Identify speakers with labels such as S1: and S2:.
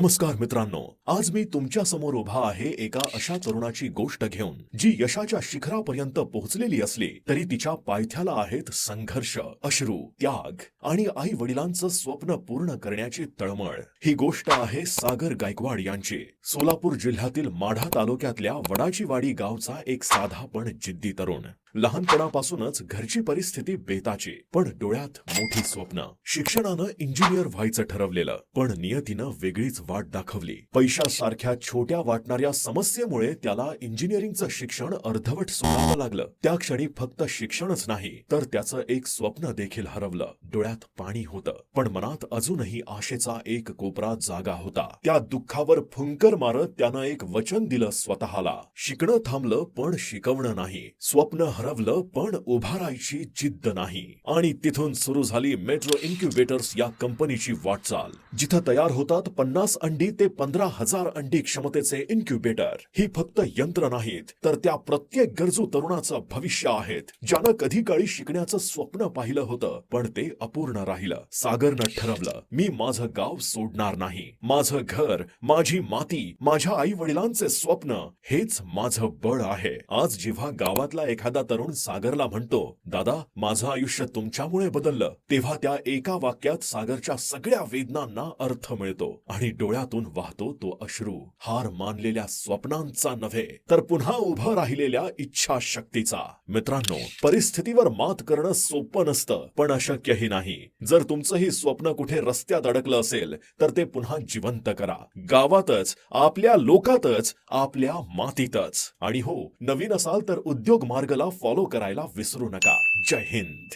S1: नमस्कार मित्रांनो आज मी तुमच्यासमोर उभा आहे एका अशा तरुणाची गोष्ट घेऊन जी यशाच्या शिखरापर्यंत पोहोचलेली असली तरी तिच्या पायथ्याला आहेत संघर्ष अश्रू त्याग आणि आई वडिलांचं स्वप्न पूर्ण करण्याची तळमळ. ही गोष्ट आहे सागर गायकवाड यांची. सोलापूर जिल्ह्यातील माढा तालुक्यातल्या वडाचीवाडी गावचा एक साधा पण जिद्दी तरुण. लहानपणापासूनच घरची परिस्थिती बेताची पण डोळ्यात मोठी स्वप्न. शिक्षणानं इंजिनियर व्हायचं ठरवलेलं पण नियतीनं वेगळीच वाट दाखवली. पैशासारख्या छोट्या वाटणाऱ्या समस्येमुळे त्याला इंजिनिअरिंगचं शिक्षण अर्धवट सोडावं लागलं. त्या क्षणी फक्त शिक्षणच नाही तर त्याचं एक स्वप्न देखील हरवलं. डोळ्यात पाणी होतं पण मनात अजूनही आशेचा एक कोपरा जागा होता. त्या दुःखावर फुंकर मारत त्यानं एक वचन दिलं स्वतःला. शिकणं थांबलं पण शिकवणं नाही. स्वप्न हरवलं पण उभारायची जिद्द नाही. आणि तिथून सुरू झाली मेट्रो इन्क्युबेटर्स या कंपनीची वाटचाल जिथं तयार होतात पन्नास अंडी ते पंधरा हजार अंडी क्षमतेचे इन्क्युबेटर. ही फक्त यंत्र नाहीत तर त्या प्रत्येक गरजू तरुणाचं भविष्य आहेत. ज्यानं कधी काळी शिकण्याचं स्वप्न पाहिलं होतं पण ते अपूर्ण राहिलं. सागरनं ठरवलं मी माझं गाव सोडणार नाही. माझं घर माझी माती माझ्या आई वडिलांचे स्वप्न हेच माझं बळ आहे. आज जेव्हा गावातला एखादा तरुण सागरला म्हणतो दादा माझं आयुष्य तुमच्यामुळे बदललं. तेव्हा त्या एका वाक्यात सागरच्या सगळ्या वेदनांना अर्थ मिळतो आणि डोळ्यातून वाहतो तो अश्रू. हार मानलेल्या स्वप्नांचा नव्हे तर पुन्हा उभं राहिलेल्या इच्छा शक्तीचा मित्रांनो परिस्थितीवर मात करणं सोपं नसतं पण अशक्यही नाही. जर तुमचंही स्वप्न कुठे रस्त्यात अडकलं असेल तर ते पुन्हा जिवंत करा. गावातच आपल्या लोकातच आपल्या मातीतच. आणि हो नवीन असाल तर उद्योग मार्गला फॉलो करायला विसरू नका. जय हिंद.